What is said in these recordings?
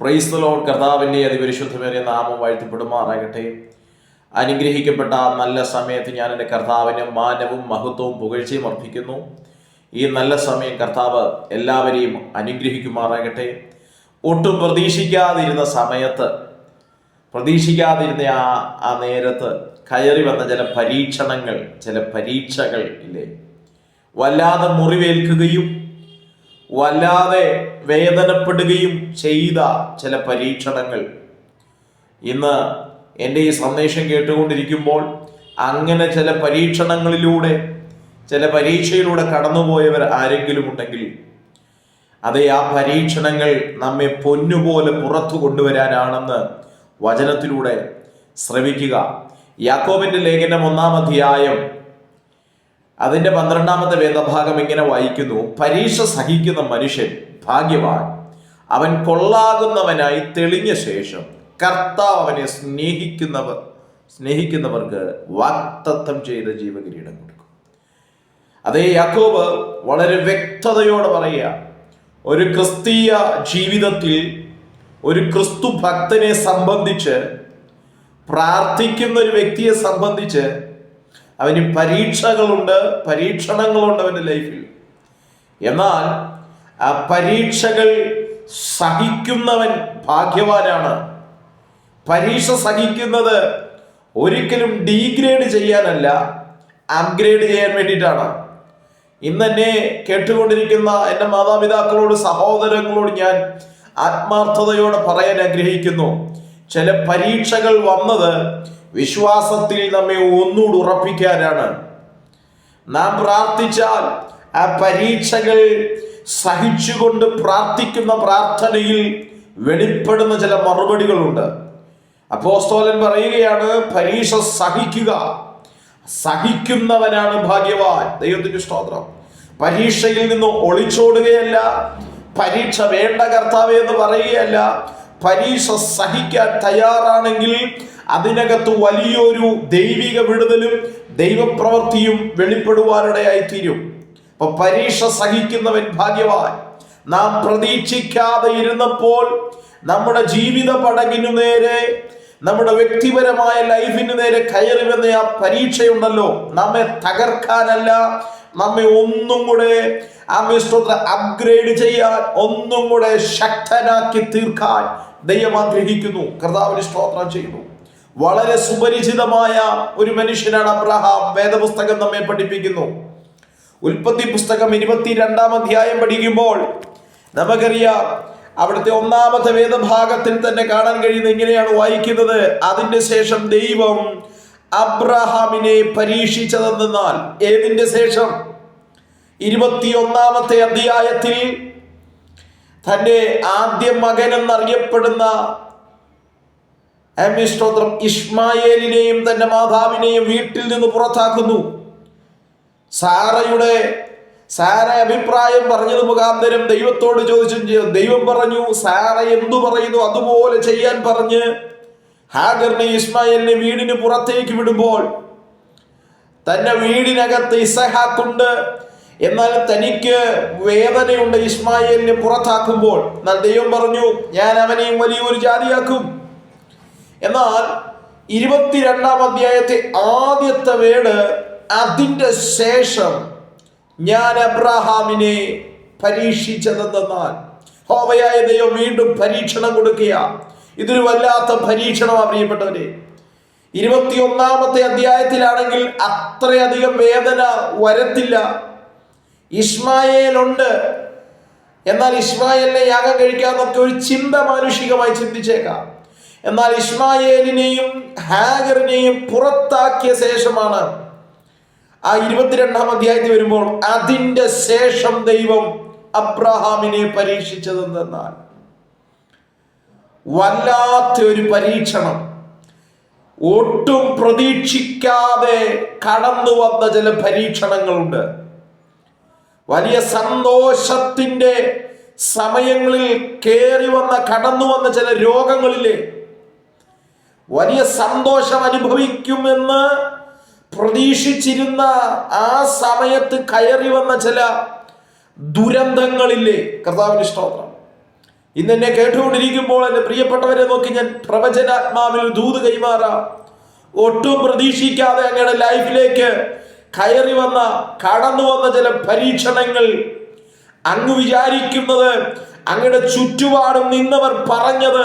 പ്രൈസ്തലോ കർത്താവിന്റെ അതിപരിശുദ്ധമേറിയ നാമം വാഴ്ത്തിപ്പെടുമാറാകട്ടെ. അനുഗ്രഹിക്കപ്പെട്ട നല്ല സമയത്ത് ഞാൻ എന്റെ കർത്താവിന് മാനവും മഹത്വവും പുകഴ്ചയും അർപ്പിക്കുന്നു. ഈ നല്ല സമയം കർത്താവ് എല്ലാവരെയും അനുഗ്രഹിക്കുമാറാകട്ടെ. ഒട്ടും പ്രതീക്ഷിക്കാതിരുന്ന സമയത്ത് പ്രതീക്ഷിക്കാതിരുന്ന ആ ആ നേരത്ത് കയറി വന്ന ചില പരീക്ഷണങ്ങൾ ചില പരീക്ഷകൾ ഇല്ലേ? വല്ലാതെ മുറിവേൽക്കുകയും വല്ലാതെ വേദനപ്പെടുകയും ചെയ്ത ചില പരീക്ഷണങ്ങൾ. ഇന്ന് എന്റെ ഈ സന്ദേശം കേട്ടുകൊണ്ടിരിക്കുമ്പോൾ അങ്ങനെ ചില പരീക്ഷണങ്ങളിലൂടെ ചില പരീക്ഷയിലൂടെ കടന്നുപോയവർ ആരെങ്കിലും ഉണ്ടെങ്കിൽ അതെ ആ പരീക്ഷണങ്ങൾ നമ്മെ പൊന്നുപോലെ പുറത്തു കൊണ്ടുവരാനാണെന്ന് വചനത്തിലൂടെ ശ്രമിക്കുക യാക്കോബിന്റെ ലേഖനം ഒന്നാം അധ്യായം അതിന്റെ പന്ത്രണ്ടാമത്തെ വേദഭാഗം ഇങ്ങനെ വായിക്കുന്നു. പരീക്ഷ സഹിക്കുന്ന മനുഷ്യൻ ഭാഗ്യവാൻ. അവൻ കൊള്ളാകുന്നവനായി തെളിഞ്ഞ ശേഷം കർത്താവ് അവനെ സ്നേഹിക്കുന്നവർ സ്നേഹിക്കുന്നവർക്ക് വാക്തത്വം ചെയ്ത ജീവകിരീടം കൊടുക്കും. അതേ യാക്കോബ് വളരെ വ്യക്തതയോടെ പറയുക ഒരു ക്രിസ്തീയ ജീവിതത്തിൽ ഒരു ക്രിസ്തു ഭക്തനെ സംബന്ധിച്ച് പ്രാർത്ഥിക്കുന്ന ഒരു വ്യക്തിയെ സംബന്ധിച്ച് അവന് പരീക്ഷകളുണ്ട് പരീക്ഷണങ്ങളുണ്ട് അവന്റെ ലൈഫിൽ. എന്നാൽ ആ പരീക്ഷകൾ സഹിക്കുന്നവൻ ഭാഗ്യവാനാണ്. പരീക്ഷ സഹിക്കുന്നത് ഒരിക്കലും ഡീഗ്രേഡ് ചെയ്യാനല്ല അപ്ഗ്രേഡ് ചെയ്യാൻ വേണ്ടിയിട്ടാണ്. ഇന്ന് എന്നെ കേട്ടുകൊണ്ടിരിക്കുന്ന എന്റെ മാതാപിതാക്കളോട് സഹോദരങ്ങളോട് ഞാൻ ആത്മാർത്ഥതയോടെ പറയാൻ ആഗ്രഹിക്കുന്നു. ചില പരീക്ഷകൾ വന്നത് വിശ്വാസത്തിൽ നമ്മെ ഒന്നുകൂടി ഉറപ്പിക്കാനാണ്. നാം പ്രാർത്ഥിച്ചാൽ ആ പരീക്ഷകൾ സഹിച്ചുകൊണ്ട് പ്രാർത്ഥിക്കുന്ന പ്രാർത്ഥനയിൽ വെളിപ്പെടുന്ന ചില മറുപടികളുണ്ട്. അപ്പോസ്തോലൻ പറയുകയാണ് പരീക്ഷ സഹിക്കുക. സഹിക്കുന്നവനാണ് ഭാഗ്യവാൻ. ദൈവത്തിന്റെ സ്തോത്രം. പരീക്ഷയിൽ നിന്ന് ഒളിച്ചോടുകയല്ല പരീക്ഷ വേണ്ട കർത്താവ് എന്ന് പറയുകയല്ല പരീക്ഷ സഹിക്കാൻ തയ്യാറാണെങ്കിൽ അതിനകത്ത് വലിയൊരു ദൈവിക വിടുതലും ദൈവപ്രവൃത്തിയും വെളിപ്പെടുവാനിടയായി തീരും അപ്പൊ പരീക്ഷ സഹിക്കുന്നവൻ ഭാഗ്യവാൻ. നാം പ്രതീക്ഷിക്കാതെ ഇരുന്നപ്പോൾ നമ്മുടെ ജീവിത പടകിനു നേരെ നമ്മുടെ വ്യക്തിപരമായ ലൈഫിന് നേരെ കയറി വന്ന ആ പരീക്ഷയുണ്ടല്ലോ. നമ്മെ തകർക്കാനല്ല നമ്മെ ഒന്നും കൂടെ ആ സ്തോത്ര അപ്ഗ്രേഡ് ചെയ്യാൻ ഒന്നും കൂടെ ശക്തനാക്കി തീർക്കാൻ ദൈവം ആഗ്രഹിക്കുന്നു കർത്താവിന് സ്തോത്രം ചെയ്യുന്നു. വളരെ സുപരിചിതമായ ഒരു മനുഷ്യനാണ് അബ്രഹാം. വേദപുസ്തകം നമ്മെ പഠിപ്പിക്കുന്നു. ഉൽപ്പത്തി പുസ്തകം ഇരുപത്തിരണ്ടാം അധ്യായം പഠിക്കുമ്പോൾ നമുക്കറിയാം അവിടുത്തെ ഒന്നാമത്തെ വേദഭാഗത്തിൽ തന്നെ കാണാൻ കഴിയുന്ന ഇങ്ങനെയാണ് വായിക്കുന്നത്. അതിന്റെ ശേഷം ദൈവം അബ്രഹാമിനെ പരീക്ഷിച്ചതെന്നാൽ ഏതിന്റെ ശേഷം? ഇരുപത്തിയൊന്നാമത്തെ അധ്യായത്തിൽ തന്റെ ആദ്യ മകൻ എന്നറിയപ്പെടുന്ന എം സ്ത്രോത്രം ഇസ്മായേലിനെയും തന്റെ മാതാവിനെയും വീട്ടിൽ നിന്ന് പുറത്താക്കുന്നു. സാറയുടെ സാറ അഭിപ്രായം പറഞ്ഞത് മുഖാന്തരം ദൈവത്തോട് ചോദിച്ചു ദൈവം പറഞ്ഞു സാറ എന്തു പറയുന്നു? അതുപോലെ ചെയ്യാൻ പറഞ്ഞ് ഹാഗറിനെ ഇസ്മായിലിനെ വീടിന് പുറത്തേക്ക് വിടുമ്പോൾ തന്റെ വീടിനകത്ത് ഇസഹാക്കുണ്ട്. എന്നാൽ തനിക്ക് വേദനയുണ്ട് ഇസ്മായിലിനെ പുറത്താക്കുമ്പോൾ. എന്നാൽ ദൈവം പറഞ്ഞു ഞാൻ അവനെയും വലിയൊരു ജാതിയാക്കും. എന്നാൽ ഇരുപത്തിരണ്ടാം അധ്യായത്തെ ആദ്യത്തെ വേട് അതിന്റെ ശേഷം ഞാൻ അബ്രഹാമിനെ പരീക്ഷിച്ചതെന്നാൽ ഹോവയായ ദൈവം വീണ്ടും പരീക്ഷണം കൊടുക്കുക ഇതൊരു വല്ലാത്ത പരീക്ഷണമാണ് പ്രിയപ്പെട്ടവരെ. ഇരുപത്തിയൊന്നാമത്തെ അധ്യായത്തിലാണെങ്കിൽ അത്രയധികം വേദന വരത്തില്ല. ഇസ്മായേലുണ്ട്. എന്നാൽ ഇസ്മായേലിനെ യാഗം കഴിക്കാമെന്നൊക്കെ ഒരു ചിന്ത മാനുഷികമായി ചിന്തിച്ചേക്കാം. എന്നാൽ ഇസ്മായേലിനെയും ഹാഗറിനെയും പുറത്താക്കിയ ശേഷമാണ് ആ ഇരുപത്തിരണ്ടാം അധ്യായത്തിൽ വരുമ്പോൾ അതിന്റെ ശേഷം ദൈവം അബ്രഹാമിനെ പരീക്ഷിച്ചതെന്നാൽ വല്ലാത്തൊരു പരീക്ഷണം. ഒട്ടും പ്രതീക്ഷിക്കാതെ കടന്നു വന്ന ചില പരീക്ഷണങ്ങളുണ്ട്. വലിയ സന്തോഷത്തിന്റെ സമയങ്ങളിൽ കയറി വന്ന കടന്നു വന്ന ചില രോഗങ്ങളിലെ വലിയ സന്തോഷം അനുഭവിക്കുമെന്ന് പ്രതീക്ഷിച്ചിരുന്ന ആ സമയത്ത് കയറി വന്ന ചില ദുരന്തങ്ങളില്ലേ? കർത്താവിന് സ്തോത്രം. ഇന്ന് എന്നെ കേട്ടുകൊണ്ടിരിക്കുമ്പോൾ എന്റെ പ്രിയപ്പെട്ടവരെ നോക്കി ഞാൻ പ്രവചനാത്മാവിൽ ദൂത് കൈമാറാം. ഒട്ടും പ്രതീക്ഷിക്കാതെ അങ്ങയുടെ ലൈഫിലേക്ക് കയറി വന്ന കടന്നു വന്ന ചില പരീക്ഷണങ്ങൾ അങ്ങ് വിചാരിക്കുന്നത് അങ്ങയുടെ ചുറ്റുപാടും നിന്നവർ പറഞ്ഞത്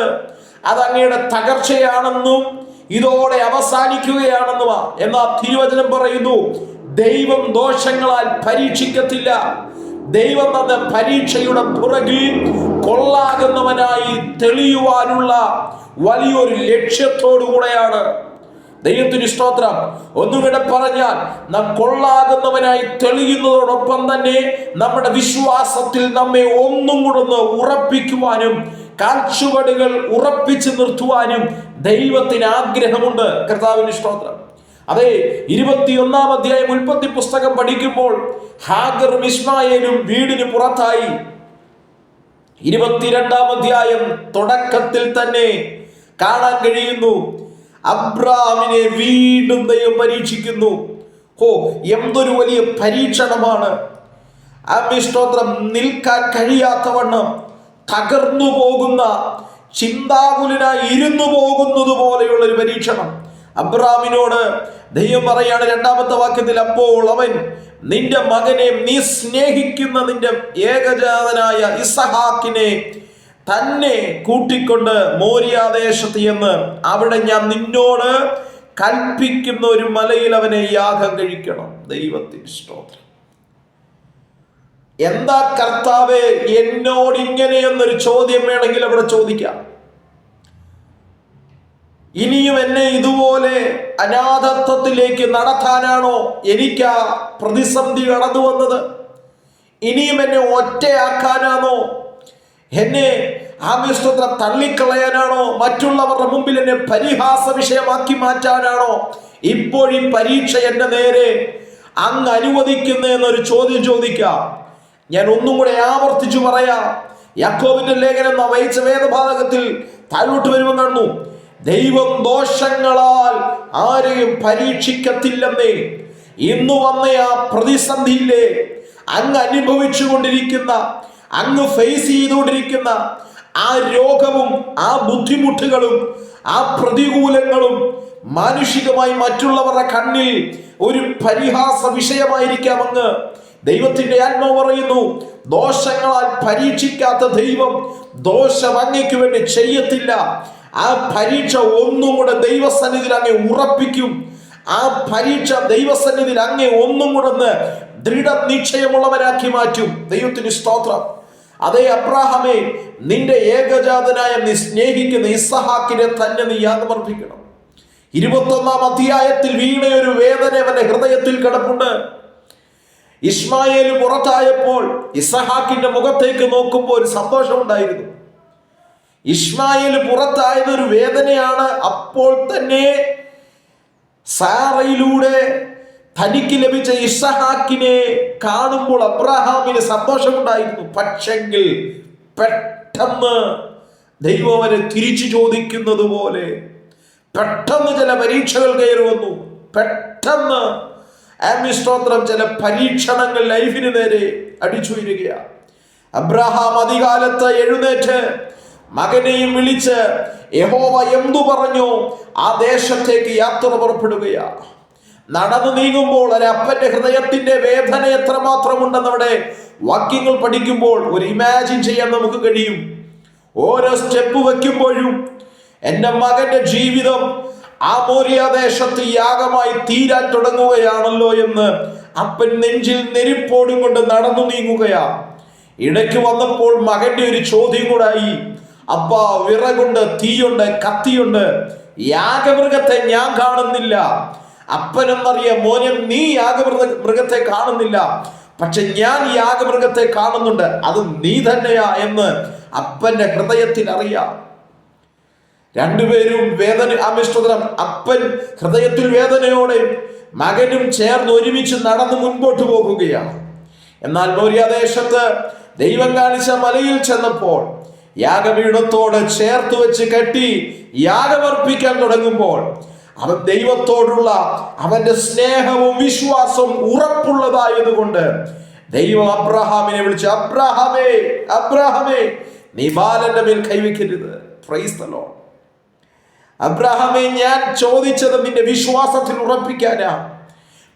അത് അങ്ങയുടെ തകർച്ചയാണെന്നും ഇതോടെ അവസാനിക്കുകയാണെന്നുമാ. എന്നാ തിരുവചനം പറയുന്നു ദൈവം ദോഷങ്ങളാൽ പരീക്ഷിക്കത്തില്ല. ദൈവം തന്ന പരീക്ഷയുടെ പുറകിൽ കൊള്ളാകുന്നവനായി തെളിയുവാനുള്ള വലിയൊരു ലക്ഷ്യത്തോടു കൂടെയാണ് ദൈവത്തിന് സ്തോത്രം. ഒന്നുകൂടെ പറഞ്ഞാൽ ന കൊള്ളാകുന്നവനായി തെളിയുന്നതോടൊപ്പം തന്നെ നമ്മുടെ വിശ്വാസത്തിൽ നമ്മെ ഒന്നും കൂടെ ഒന്ന് ഉറപ്പിക്കുവാനും കാൽച്ചുവടുകൾ ഉറപ്പിച്ചു നിർത്തുവാനും ദൈവത്തിന് ആഗ്രഹമുണ്ട്. കർത്താവിന് സ്തോത്രം. അതെ ഇരുപത്തിയൊന്നാം അധ്യായം ഉൽപ്പത്തി പുസ്തകം പഠിക്കുമ്പോൾ ഹാഗറും ഇസ്മായേലും വീടിന് പുറത്തായി. ഇരുപത്തിരണ്ടാം അധ്യായം തുടക്കത്തിൽ തന്നെ കാണാൻ കഴിയുന്നു. അബ്രാമിനെ വീണ്ടും ദൈവം പരീക്ഷിക്കുന്നു. ഓ എന്തൊരു വലിയ പരീക്ഷണമാണ്. അഭിഷ്ടോത്രം നിൽക്കാൻ കഴിയാത്തവണ്ണം തകർന്നു പോകുന്ന ചിന്താകുലനായി ഇരുന്നു പോകുന്നത് പോലെയുള്ള ഒരു പരീക്ഷണം. അബ്രാമിനോട് ദൈവം പറയാണ് രണ്ടാമത്തെ വാക്യത്തിൽ അപ്പോൾ അവൻ നിന്റെ മകനെ നീ സ്നേഹിക്കുന്ന നിന്റെ ഏകജാതനായ ഇസഹാക്കിനെ തന്നെ കൂട്ടിക്കൊണ്ട് മോര്യാദേശത്ത് എന്ന് അവിടെ ഞാൻ നിന്നോട് കൽപ്പിക്കുന്ന ഒരു മലയിൽ അവനെ യാഗം കഴിക്കണം. ദൈവത്തിന് സ്തോത്രം. എന്താ കർത്താവെ എന്നോട് ഇങ്ങനെ എന്നൊരു ചോദ്യം വേണമെങ്കിൽ അവിടെ ചോദിക്കാം. ഇനിയും എന്നെ ഇതുപോലെ അനാഥത്വത്തിലേക്ക് നടത്താനാണോ എനിക്ക് ആ പ്രതിസന്ധി കടന്നു വന്നത് ഇനിയും എന്നെ ഒറ്റയാക്കാനാണോ എന്നെ ആമിഷ്ടത്ര തള്ളിക്കളയാനാണോ? മറ്റുള്ളവരുടെ മുമ്പിൽ എന്നെ പരിഹാസ വിഷയമാക്കി മാറ്റാനാണോ? ഇപ്പോഴീ പരീക്ഷ എന്റെ നേരെ അങ്ങ് അനുവദിക്കുന്നതെന്നൊരു ചോദ്യം ചോദിക്കാം ഞാൻ ഒന്നും കൂടെ ആവർത്തിച്ചു പറയാം. യാക്കോബിന്റെ ലേഖനം നാം വായിച്ച വേദഭാഗത്തിൽ താഴോട്ട് വരുമ്പോൾ കാണുന്നു. ദൈവം ദോഷങ്ങളാൽ ആരെയും പരീക്ഷിക്കത്തില്ലെന്നേ. ഇന്ന് വന്ന ആ പ്രതിസന്ധിയിലെ അങ്ങ് അനുഭവിച്ചു കൊണ്ടിരിക്കുന്ന അങ്ങ് ഫേസ് ചെയ്തുകൊണ്ടിരിക്കുന്ന ആ രോഗവും ആ ബുദ്ധിമുട്ടുകളും ആ പ്രതികൂലങ്ങളും മാനുഷികമായി മറ്റുള്ളവരുടെ കണ്ണിൽ ഒരു പരിഹാസ വിഷയമായിരിക്കാം അങ്ങ്. ദൈവത്തിന്റെ ആത്മാവ് പറയുന്നു ദോഷങ്ങളാൽ പരീക്ഷിക്കാത്ത ദൈവം ദോഷം അങ്ങയ്ക്ക് വേണ്ടി ചെയ്യത്തില്ല. ആ പരീക്ഷ ഒന്നും കൂടെ ദൈവസന്നിധി അങ്ങ് ഉറപ്പിക്കും. ആ പരീക്ഷ ദൈവസന്നിധിയിൽ അങ്ങേ ഒന്നും കൂടെ ദൃഢ നിശ്ചയമുള്ളവരാക്കി മാറ്റും. ദൈവത്തിന് സ്തോത്രം. അതേ അബ്രാഹമേ നിന്റെ ഏകജാതനായ നീ സ്നേഹിക്കുന്ന ഇസഹാക്കിനെ തന്നെ നീ യാഗമർപ്പിക്കണം ഇരുപത്തൊന്നാം അധ്യായത്തിൽ വീണയൊരു വേദന അവന്റെ ഹൃദയത്തിൽ കിടപ്പുണ്ട്. ഇസ്മായേൽ പുറത്തായപ്പോൾ ഇസഹാക്കിന്റെ മുഖത്തേക്ക് നോക്കുമ്പോൾ ഒരു സന്തോഷമുണ്ടായിരുന്നു ഇസ്മായേൽ പുറത്തായതൊരു വേദനയാണ് അപ്പോൾ തന്നെ സാറയിലൂടെ തനിക്ക് ലഭിച്ച ഇസഹാക്കിനെ കാണുമ്പോൾ അബ്രഹാമിന് സന്തോഷമുണ്ടായിരുന്നു. പക്ഷെങ്കിൽ പെട്ടെന്ന് ദൈവം അവനെ തിരിച്ചു ചോദിക്കുന്നത് പോലെ പെട്ടെന്ന് ചില പരീക്ഷകൾ കയറി വന്നു. പെട്ടെന്ന് ആമിസ്തോത്രം ചില പരീക്ഷണങ്ങൾ ലൈഫിന് നേരെ അടിച്ചു വരികയാണ് അബ്രഹാം അധികാലത്ത് എഴുന്നേറ്റ് മകനെയും വിളിച്ച് യഹോവ എന്തു പറഞ്ഞു? ആ ദേശത്തേക്ക് യാത്ര പുറപ്പെടുകയാ. നടന്നു നീങ്ങുമ്പോൾ ഒരു അപ്പന്റെ ഹൃദയത്തിന്റെ വേദന എത്രമാത്രം ഉണ്ടെന്ന് അവിടെ വാക്യങ്ങൾ പഠിക്കുമ്പോൾ ഒരു ഇമാജിൻ ചെയ്യാൻ നമുക്ക് കഴിയും. ഓരോ സ്റ്റെപ്പ് വെക്കുമ്പോഴും എന്റെ മകന്റെ ജീവിതം ആ മോര്യാദേശത്ത് യാഗമായി തീരാൻ തുടങ്ങുകയാണല്ലോ എന്ന് അപ്പൻ നെഞ്ചിൽ നെരിപ്പോടും കൊണ്ട് നടന്നു നീങ്ങുകയാ. ഇടയ്ക്ക് വന്നപ്പോൾ മകന്റെ ഒരു ചോദ്യം കൂടായി. അപ്പ വിറകുണ്ട് തീയുണ്ട് കത്തിയുണ്ട്. യാഗമൃഗത്തെ ഞാൻ കാണുന്നില്ല. അപ്പനെന്നറിയ മോനെ നീ യാഗമൃഗ മൃഗത്തെ കാണുന്നില്ല. പക്ഷെ ഞാൻ യാഗമൃഗത്തെ കാണുന്നുണ്ട്. അത് നീ തന്നെയാ എന്ന് അപ്പന്റെ ഹൃദയത്തിൽ അറിയാം. രണ്ടുപേരും വേദന ആമിഷ്ടതരം അപ്പൻ ഹൃദയത്തിൽ വേദനയോടെ മകനും ചേർന്ന് ഒരുമിച്ച് നടന്ന് മുൻപോട്ട് പോകുകയാണ്. എന്നാൽ മോര്യാദേശത്ത് ദൈവം കാണിച്ച മലയിൽ ചെന്നപ്പോൾ യാഗപീഠത്തോട് ചേർത്ത് വെച്ച് കെട്ടി യാഗമർപ്പിക്കാൻ തുടങ്ങുമ്പോൾ അവൻ ദൈവത്തോടുള്ള അവന്റെ സ്നേഹവും വിശ്വാസവും ഉറപ്പുള്ളതായതുകൊണ്ട് ദൈവം അബ്രഹാമിനെ വിളിച്ചു അബ്രഹാമേ അബ്രഹാമേ നീ ബാലന്റെ മേൽ കൈവയ്ക്കരുത്. Lord. അബ്രഹാമെ ഞാൻ ചോദിച്ചത് നിന്റെ വിശ്വാസത്തിൽ ഉറപ്പിക്കാനാ.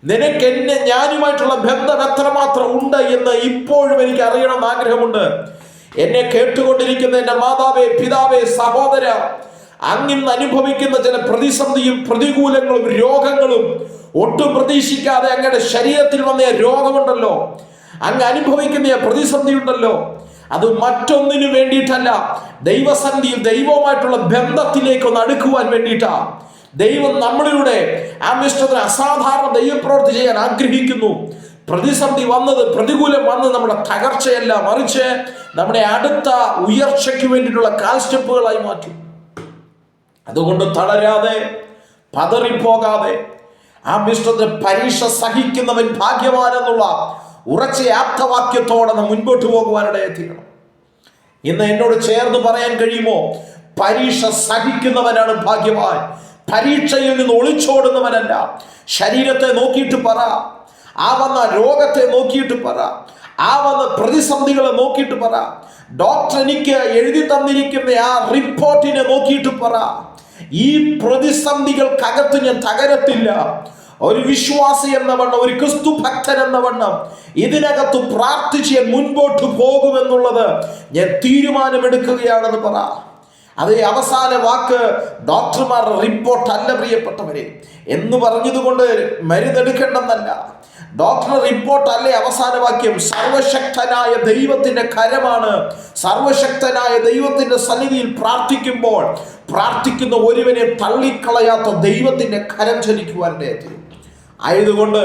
നിനക്ക് എന്നെ ഞാനുമായിട്ടുള്ള ബന്ധം എത്രമാത്രം ഉണ്ട് എന്ന് ഇപ്പോഴും എനിക്ക് അറിയണമെന്ന് ആഗ്രഹമുണ്ട്. എന്നെ കേട്ടുകൊണ്ടിരിക്കുന്ന എന്റെ മാതാവേ പിതാവേ സഹോദര അങ്ങിന്ന് അനുഭവിക്കുന്ന ചില പ്രതിസന്ധിയും പ്രതികൂലങ്ങളും രോഗങ്ങളും ഒട്ടും പ്രതീക്ഷിക്കാതെ അങ്ങയുടെ ശരീരത്തിൽ വന്ന രോഗമുണ്ടല്ലോ. അങ്ങ് അനുഭവിക്കുന്ന പ്രതിസന്ധി ഉണ്ടല്ലോ അത് മറ്റൊന്നിനു വേണ്ടിയിട്ടല്ല. ദൈവസന്ധിയിൽ ദൈവവുമായിട്ടുള്ള ബന്ധത്തിലേക്ക് ഒന്ന് അടുക്കുവാൻ വേണ്ടിയിട്ടാ. ദൈവം നമ്മളിലൂടെ ആ മിഷ്ടത്തിന് അസാധാരണ ദൈവപ്രവൃത്തി ചെയ്യാൻ ആഗ്രഹിക്കുന്നു. പ്രതിസന്ധി വന്നത് പ്രതികൂലം വന്നത് നമ്മുടെ തകർച്ചയല്ല. മറിച്ച് നമ്മുടെ അടുത്ത ഉയർച്ചയ്ക്ക് വേണ്ടിയിട്ടുള്ള കാൽ സ്റ്റെപ്പുകളായി മാറ്റും. അതുകൊണ്ട് തളരാതെ പതറിപ്പോകാതെ ആ മിഷ്ടത്തെ പരീക്ഷ സഹിക്കുന്നവൻ ഭാഗ്യവാനെന്നുള്ള ഉറച്ച ആപ്തവാക്യത്തോടെ നാം മുൻപോട്ട് പോകുവാനിടയെ തീരണം. ഇന്ന് എന്നോട് ചേർന്ന് പറയാൻ കഴിയുമോ? പരീക്ഷ സഹിക്കുന്നവനാണ് ഭാഗ്യവാൻ. പരീക്ഷയിൽ നിന്ന് ഒളിച്ചോടുന്നവനല്ല. ശരീരത്തെ നോക്കിയിട്ട് പറ. ആ വന്ന രോഗത്തെ നോക്കിയിട്ട് പറ. ആ വന്ന പ്രതിസന്ധികളെ നോക്കിയിട്ട് പറ. ഡോക്ടർ എനിക്ക് എഴുതി തന്നിരിക്കുന്ന ആ റിപ്പോർട്ടിനെ നോക്കിയിട്ട് പറ. ഈ പ്രതിസന്ധികൾക്കകത്ത് ഞാൻ തകരത്തില്ല. ഒരു വിശ്വാസി എന്ന വണ്ണം ഒരു ക്രിസ്തു ഭക്തൻ എന്ന വണ്ണം ഇതിനകത്ത് പ്രാർത്ഥിച്ച് ഞാൻ മുൻപോട്ട് പോകുമെന്നുള്ളത് ഞാൻ തീരുമാനമെടുക്കുകയാണെന്ന് പറ. അത് അവസാന വാക്ക് ഡോക്ടർമാരുടെ റിപ്പോർട്ട് അല്ല പ്രിയപ്പെട്ടവരെ. എന്ന് പറഞ്ഞതുകൊണ്ട് മരുന്നെടുക്കേണ്ടെന്നല്ല. ഡോക്ടറുടെ റിപ്പോർട്ട് അല്ലേ അവസാന വാക്യം? സർവശക്തനായ ദൈവത്തിന്റെ കരമാണ്. സർവശക്തനായ ദൈവത്തിന്റെ സന്നിധിയിൽ പ്രാർത്ഥിക്കുമ്പോൾ പ്രാർത്ഥിക്കുന്ന ഒരുവനെ തള്ളിക്കളയാത്ത ദൈവത്തിന്റെ കരം ചലിക്കുവാനിടയെത്തി ആയതുകൊണ്ട്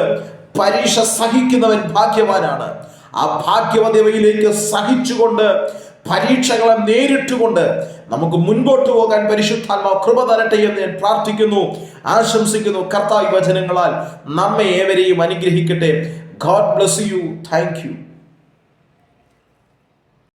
പരീക്ഷ സഹിക്കുന്നവൻ ഭാഗ്യവാനാണ്. ആ ഭാഗ്യവതയിലേക്ക് സഹിച്ചുകൊണ്ട് പരീക്ഷകളെ നേരിട്ടുകൊണ്ട് നമുക്ക് മുൻപോട്ട് പോകാൻ പരിശുദ്ധാത്മാവ് കൃപ തരട്ടെ എന്ന് ഞാൻ പ്രാർത്ഥിക്കുന്നു ആശംസിക്കുന്നു. കർത്താവ് വചനങ്ങളാൽ നമ്മെ ഏവരെയും അനുഗ്രഹിക്കട്ടെ. God bless you thank you